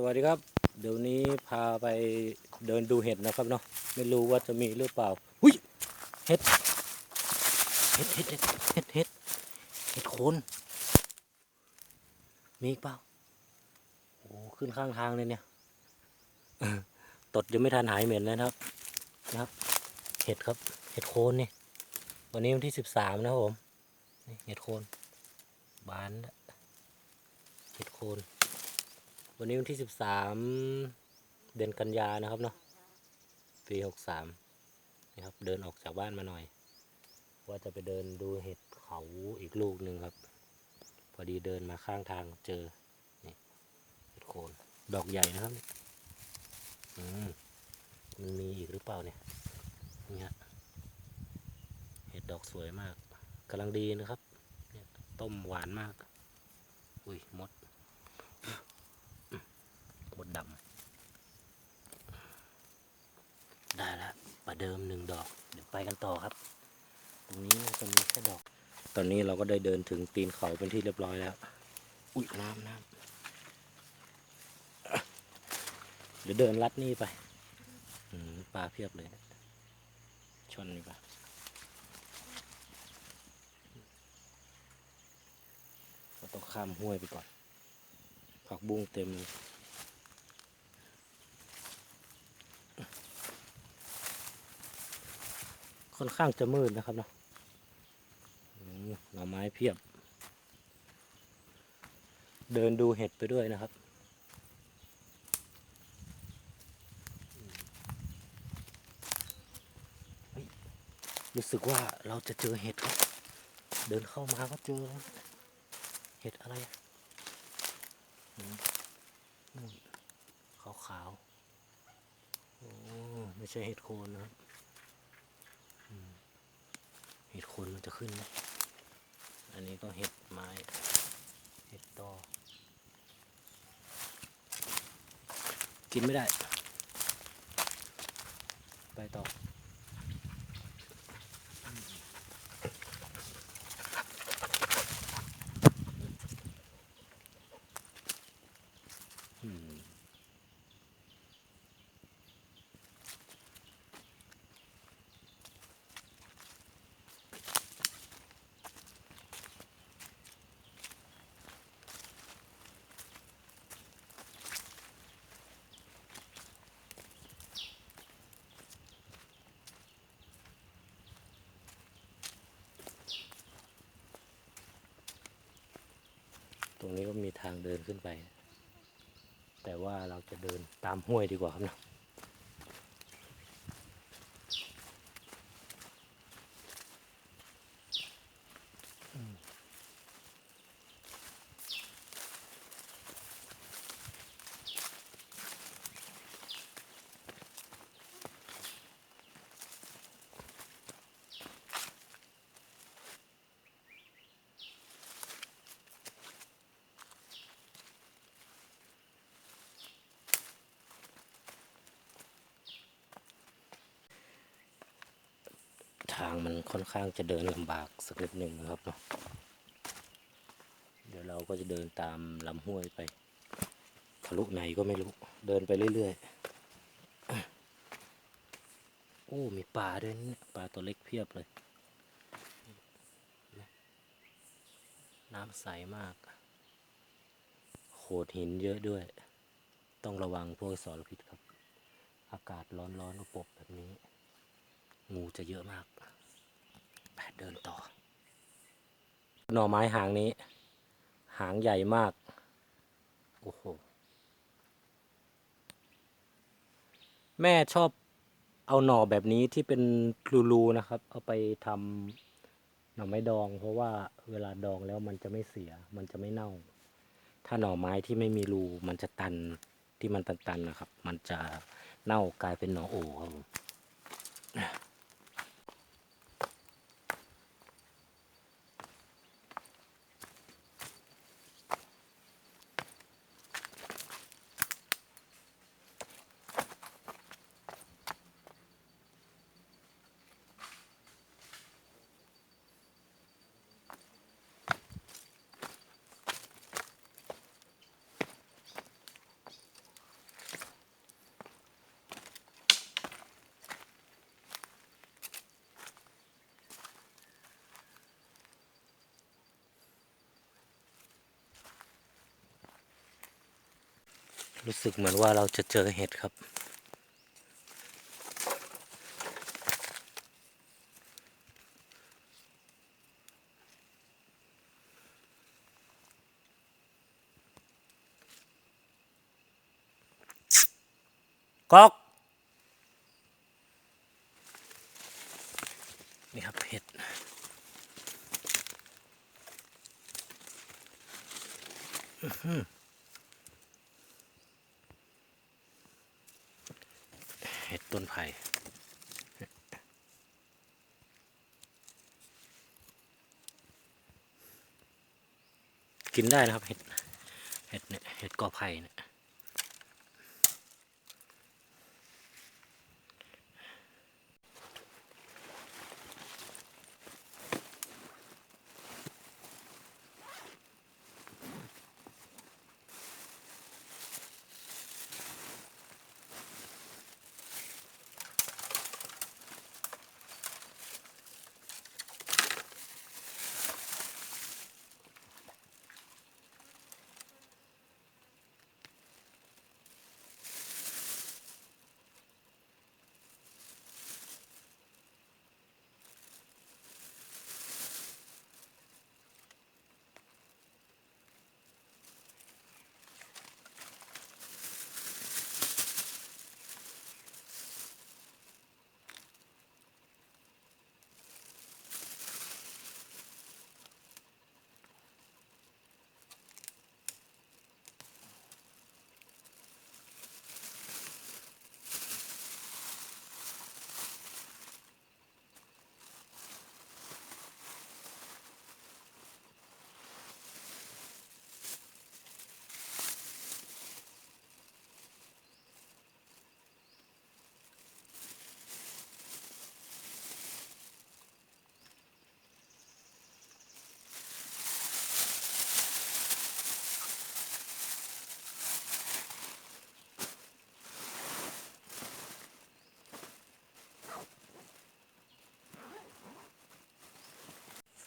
สวัสดีครับ เดี๋ยวนี้พาไปเดินดูเห็ดนะครับเนาะไม่รู้ว่าจะมีหรือเปล่าหุ้ยเห็ดเห็ดเห็ดเห็ดเห็ดเห็ดเห็ดโคนมีอีกเปล่าโอ้ขึ้นข้างทางเลยเนี่ยตดยังไม่ทันหายเหม็นเลยนะครับนะครับ เห็ดครับ เห็ดโคนนี่วันนี้วันที่สิบสามนะครับผมเห็ดโคนบานเห็ดโคน วันนี้วันที่สิบสามเดือนกันยานะครับเนาะปีหกสามนี่ครับเดินออกจากบ้านมาหน่อย ว่าจะไปเดินดูเห็ดเขาอีกลูกหนึ่งครับ พอดีเดินมาข้างทางเจอนี่เห็ดโคนดอกใหญ่นะครับอืมมันมีอีกหรือเปล่าเนี่ยนี่ฮะเห็ดดอกสวยมากกำลังดีนะครับต้มหวานมาก อุ้ยมด ดำได้แล้วประเดิมหนึ่งดอก เดี๋ยวไปกันต่อครับ ตรงนี้น่าจะมีแค่ดอก ตอนนี้เราก็ได้เดินถึงตีนเขาเป็นที่เรียบร้อยแล้ว อุ้ยน้ำน้ำเดี๋ยวเดินลัดนี่ไปปลาเพียบเลย ชนนี่ปะเราต้องข้ามห้วยไปก่อน ผักบุ้งเต็มเลย ค่อนข้างจะมืดนะครับเนาะหน่อไม้เพียบ เดินดูเห็ดไปด้วยนะครับเฮ้ยรู้สึกว่าเราจะเจอเห็ดครับ เดินเข้ามาก็เจอ เห็ดอะไรขาวๆโอ้ไม่ใช่เห็ดโคนนะครับ ห็ดคนมันจะขึ้นไหมอันนี้ก็เห็ดไม้ เห็ดตอ กินไม่ได้ ไปต่อ รงนี้ก็มีทางเดินขึ้นไป แต่ว่าเราจะเดินตามห้วยดีกว่าครับนะ มันค่อนข้างจะเดินลำบากสักนิดหนึ่งนะครับเนาะเดี๋ยวเราก็จะเดินตามลำห้วยไปทะลุไหนก็ไม่รู้ เดินไปเรื่อยๆโอ้ มีปลาด้วยนะปลาตัวเล็กเพียบเลย น้ำใสมาก โขดหินเยอะด้วย ต้องระวังพวกสารพิษครับ อากาศร้อนๆระบบแบบนี้ งูจะเยอะมาก เดินต่อ หน่อไม้หางนี้ หางใหญ่มาก โอ้โห แม่ชอบเอาหน่อแบบนี้ที่เป็นรูๆนะครับ เอาไปทำหน่อไม้ดอง เพราะว่าเวลาดองแล้วมันจะไม่เสีย มันจะไม่เน่า ถ้าหน่อไม้ที่ไม่มีรูมันจะตันที่มันตันๆนะครับ มันจะเน่ากลายเป็นหน่อโอครับ รู้สึกเหมือนว่าเราจะเจอเห็ดครับ ก๊อก นี่ครับเห็ดอื้อหือเห็ด ต้นไผ่กินได้นะครับเห็ดเห็ดเนี่ยเห็ดกอไผ่เนี่ย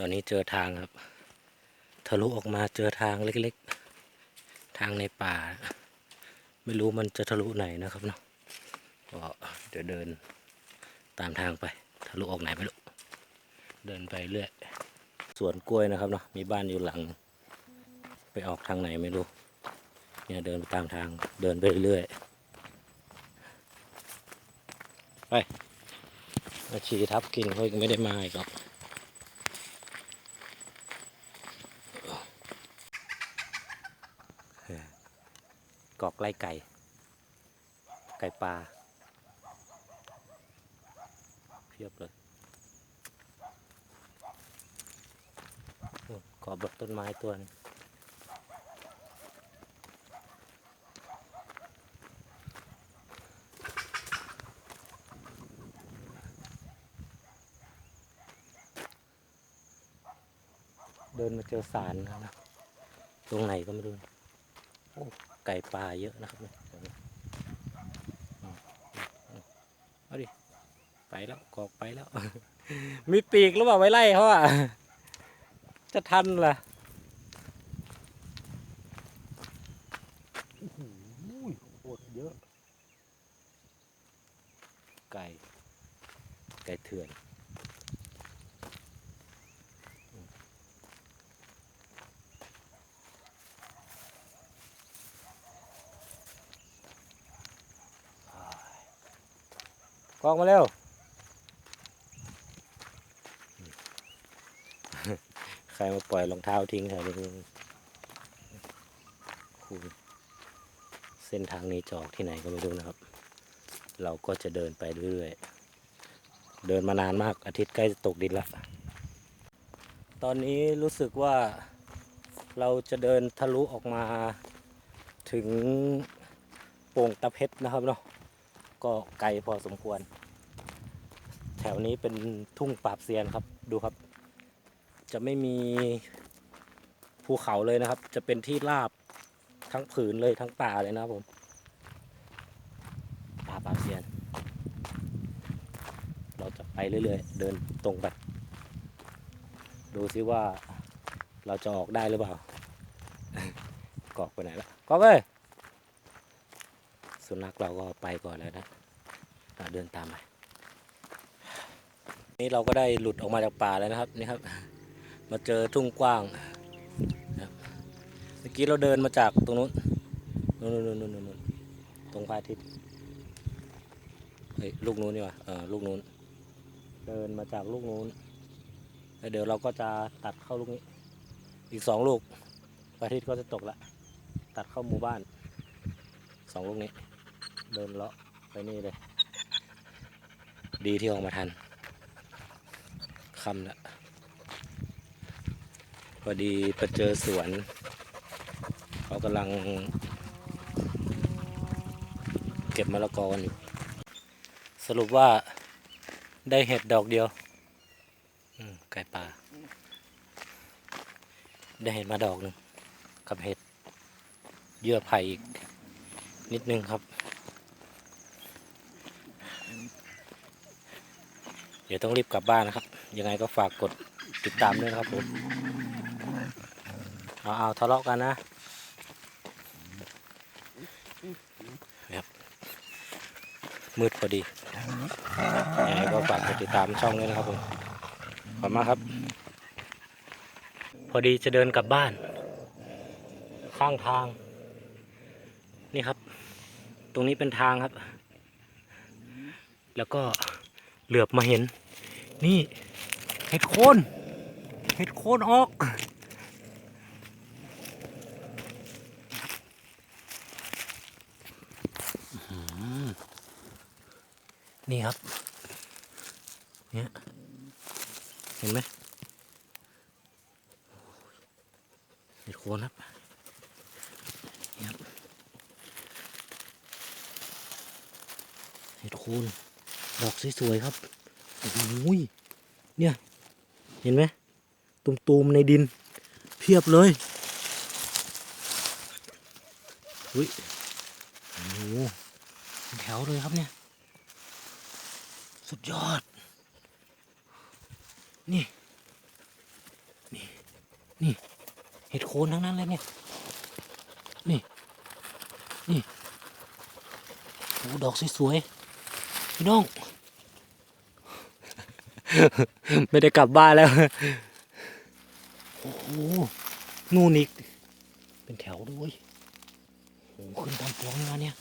ตอนนี้เจอทางครับ ทะลุออกมาเจอทางเล็กๆ ทางในป่า ไม่รู้มันจะทะลุไหนนะครับเนาะก็เดี๋ยวเดินตามทางไป ทะลุออกไหนไม่รู้ เดินไปเรื่อย สวนกล้วยนะครับเนาะ มีบ้านอยู่หลัง ไปออกทางไหนไม่รู้ เนี่ยเดินไปตามทาง เดินไปเรื่อย ไปมาชีทับกินเขายังไม่ได้มาอีกหรอก กอก ไล่ไก่ ไก่ปลาเพียบเลยโอ้กอบแบบต้นไม้ตัวนึงเดินมาเจอสารแล้วนะตรงไหนก็ไม่รู้ ไก่ปลาเยอะนะครับเนี่ยตรงนี้อืมอืมเอาดิ ไปแล้วกอกไปแล้ว มีปีกหรือเปล่าไว้ไล่เขาอะ จะทันล่ะโอ้โหโคตรเยอะ ไก่ ไก่เถื่อน กองมาเร็วใครมาปล่อยรองเท้าทิ้งแถวนี้คูเส้นทางนี้จอกที่ไหนก็ไม่รู้นะครับ เราก็จะเดินไปเรื่อยๆ เดินมานานมากอาทิตย์ใกล้จะตกดินละตอนนี้รู้สึกว่าเราจะเดินทะลุออกมาถึงโป่งตะเพชรนะครับเนาะ ก็ไกลพอสมควร แถวนี้เป็นทุ่งปราบเซียนครับดูครับ จะไม่มีภูเขาเลยนะครับ จะเป็นที่ราบทั้งผืนเลยทั้งป่าเลยนะครับผมป่าปราบเซียน เราจะไปเรื่อยๆ เดินตรงไปดูซิว่าเราจะออกได้หรือเปล่า กอกไปไหนล้วกอกเอ้ย สุนัขเราก็ไปก่อนแล้วนะเดินตามไปนี่เราก็ได้หลุดออกมาจากป่าแล้วนะครับนี่ครับ มาเจอทุ่งกว้างเมื่อกี้เราเดินมาจากตรงนู้นนู้นนู้นนู้นนู้นนู้นตรงพระอาทิตย์เฮ้ยลูกนู้นนี่วะเออลูกนู้น เดินมาจากลูกนู้นแล้วเดี๋ยวเราก็จะตัดเข้าลูกนี้ อีกสองลูกพระอาทิตย์ก็จะตกละตัดเข้าหมู่บ้านสองลูกนี้ เดินเลาะไปนี่เลย ดีที่ออกมาทันคำละพอดีไปเจอสวน เขากำลัง เก็บมะละกอกันอยู่ สรุปว่าได้เห็ดดอกเดียวไก่ป่า ได้เห็ดมาดอกหนึ่งกับเห็ดเยื่อไผ่อีกนิดนึงครับ เดี๋ยวต้องรีบกลับบ้านนะครับ ยังไงก็ฝากกดติดตามด้วยนะครับผมเอาเอาทะเลาะกันนะนะครับมืดพอดียังไงก็ฝากกดติดตามช่องด้วยนะครับผมขอบมากครับ พอดีจะเดินกลับบ้าน ข้างทาง นี่ครับ ตรงนี้เป็นทางครับ แล้วก็เหลือบมาเห็น นี่เห็ดโคนเห็ดโคนออกนี่ครับ เนี่ย เห็นไหมเห็ดโคนครับนี่ครับเห็ดโคนดอกสวยๆครับ โอ้ยเนี่ย เห็นไหมตุ่มๆในดิน เพียบเลยอุ้ยโอ้โหแถวเลยครับเนี่ย สุดยอด นี่ นี่ นี่ เห็ดโคนทั้งนั้นเลยเนี่ย นี่ นี่โอ้ดอกสวยๆพี่น้อง ไม่ได้กลับบ้านแล้ว โอ้โห นู่นอีก เป็นแถวด้วยโอ้ขึ้นตามพวงมาเนี่ย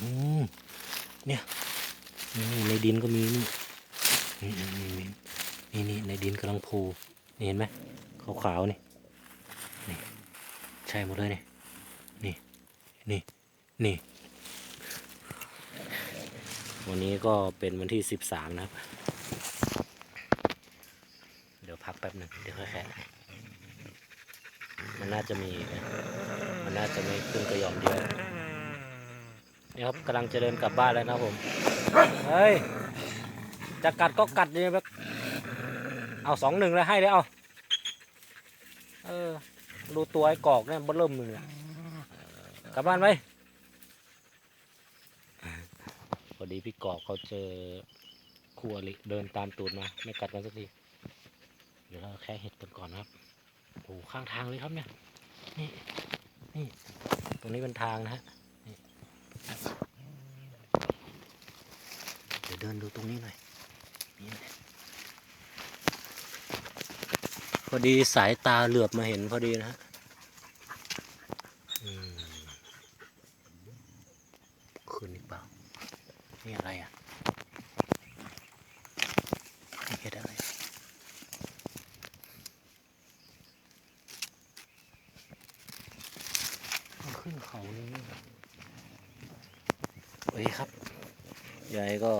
อืม เนี่ยนี่ในดินก็มีนี่นี่นี่นี่ในดินกำลังโผล่นี่เห็นไหมขาวๆนี่นี่ ใช่หมดเลยเนี่ยนี่ นี่ นี่ วันนี้ก็เป็นวันที่สิบสามนะครับ เดี๋ยวพักแป๊บหนึ่งเดี๋ยวค่อยแค่มันน่าจะมีนะมันน่าจะไม่ขึ้นกระยอมเดียวนี่ครับกำลังจะเดินกลับบ้านแล้วนะครับผม เฮ้ย จะกัดก็กัดเลยแบบเอาสองหนึ่งแล้วให้เลยเอาเออ ดูตัวไอ้กอกเนี่ยเริ่มมือกลับบ้านไป พี่กอกเขาเจอคู่อริเดินตามตูดมา ไม่กัดกันสักที เดี๋ยวเราแค่เห็ดกันก่อนครับโอ้หข้างทางเลยครับเนี่ย นี่ นี่ ตรงนี้เป็นทางนะฮะนี่เดี๋ยวเดินดูตรงนี้หน่อยนี่พอดีสายตาเหลือบมาเห็นพอดีนะฮะอืมคืนอีกเปล่าีอะไรอะนี่เห็ดอะไรมันขึ้นเขานี่โอเคครับยังไงก็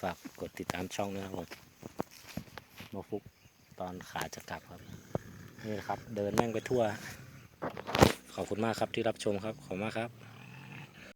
ฝากกดติดตามช่องด้วยนะครับผมมาฟุกตอนขาจะกลับครับ นี่นะครับ เดินแม่งไปทั่ว ขอบคุณมากครับที่รับชมครับ ขอบคุณมากครับ